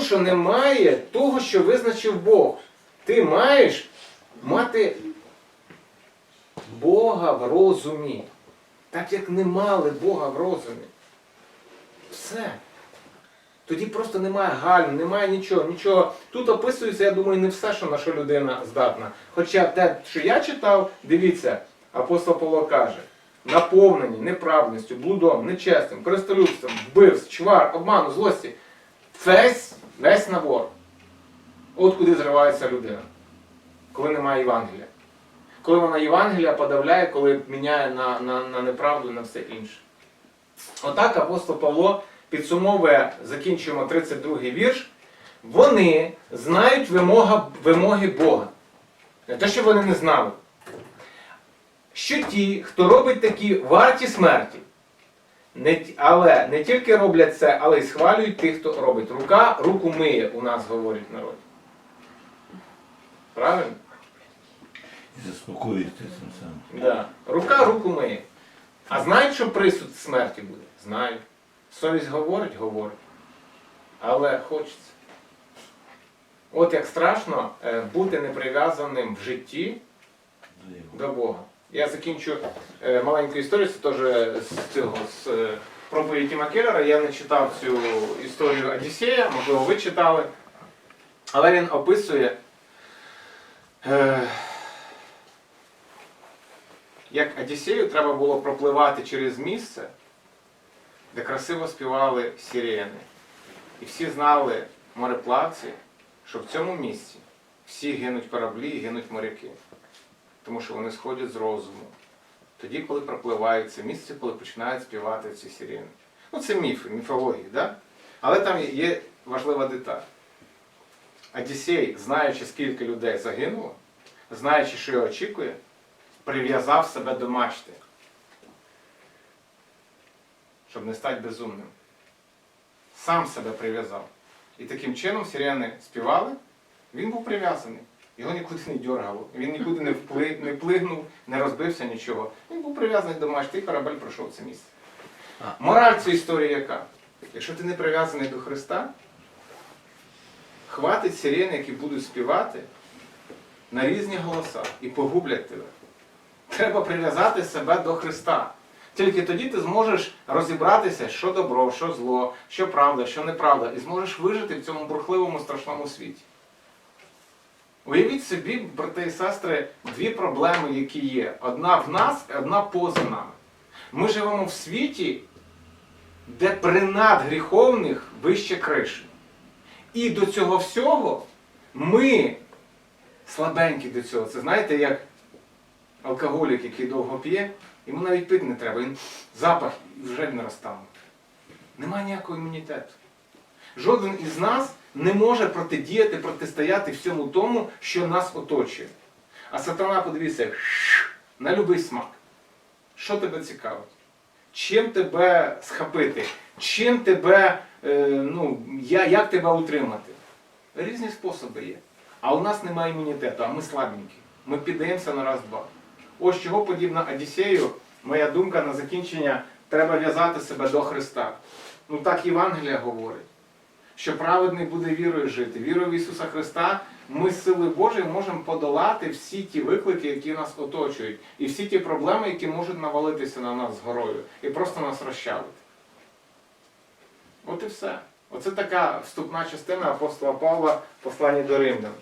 Що немає того, що визначив Бог. Ти маєш мати Бога в розумі. Так як не мали Бога в розумі. Все. Тоді просто немає гальм, немає нічого, нічого. Тут описується, я думаю, не все, що на що людина здатна. Хоча те, що я читав, дивіться, апостол Павло каже, наповнені неправдністю, блудом, нечестим, користолюбством, вбивств, чвар, обману, злості. Весь, весь набор. От куди зривається людина, коли немає Євангелія. Коли вона Євангелія подавляє, коли міняє на, на, на неправду, на все інше. Отак апостол Павло підсумовує, закінчуємо 32 вірш. Вони знають вимога, вимоги Бога. Не те, що вони не знали. Що ті, хто робить такі варті смерті, не, але не тільки роблять це, але й схвалюють тих, хто робить. Рука руку миє, у нас говорить в народі. Правильно? І заспокоїться цим самим. Да. Рука руку миє. А знають, що присуд смерті буде? Знають. Совість говорить, говорить. Але хочеться. От як страшно е, бути неприв'язаним в житті до Бога. Я закінчу е, маленьку історію, це теж з цього з е, проповіді Тіма Келлера. Я не читав цю історію Одіссея, можливо, ви читали. Але він описує, е, як Одіссею треба було пропливати через місце, де красиво співали сирени. І всі знали мореплавці, що в цьому місці всі гинуть кораблі і гинуть моряки тому що вони сходять з розуму. Тоді, коли пропливають це місце, коли починають співати ці сирени. Ну, це міфи, міфології, да? але там є важлива деталь. Одіссей, знаючи, скільки людей загинуло, знаючи, що його очікує, прив'язав себе до мачти, щоб не стати безумним. Сам себе прив'язав. І таким чином сирени співали, він був прив'язаний. Його нікуди не дергало, він нікуди не, впли, не плигнув, не розбився нічого. Він був прив'язаний до мачти, і корабель пройшов це місце. Мораль цієї історії яка? Якщо ти не прив'язаний до Христа, хватить сирен, які будуть співати на різні голоса і погублять тебе. Треба прив'язати себе до Христа. Тільки тоді ти зможеш розібратися, що добро, що зло, що правда, що неправда, і зможеш вижити в цьому бурхливому страшному світі. Уявіть собі, брати і сестри, дві проблеми, які є. Одна в нас, одна поза нами. Ми живемо в світі, де принад гріховних вище криші. І до цього всього ми слабенькі до цього. Це знаєте, як алкоголік, який довго п'є, йому навіть пити не треба, він запах вже не розтане. Немає ніякого імунітету. Жоден із нас не може протидіяти, протистояти всьому тому, що нас оточує. А сатана, подивіться, як на любий смак. Що тебе цікавить? Чим тебе схопити? Чим тебе, е, ну, я, як тебе утримати? Різні способи є. А у нас немає імунітету, а ми слабенькі. Ми піддаємося на раз-два. Ось чого подібна Одіссею, моя думка на закінчення, треба в'язати себе до Христа. Ну так Євангелія говорить що праведний буде вірою жити. Вірою в Ісуса Христа ми з сили Божої можемо подолати всі ті виклики, які нас оточують, і всі ті проблеми, які можуть навалитися на нас з горою, і просто нас розчавити. От і все. Оце така вступна частина апостола Павла в посланні до Римлян.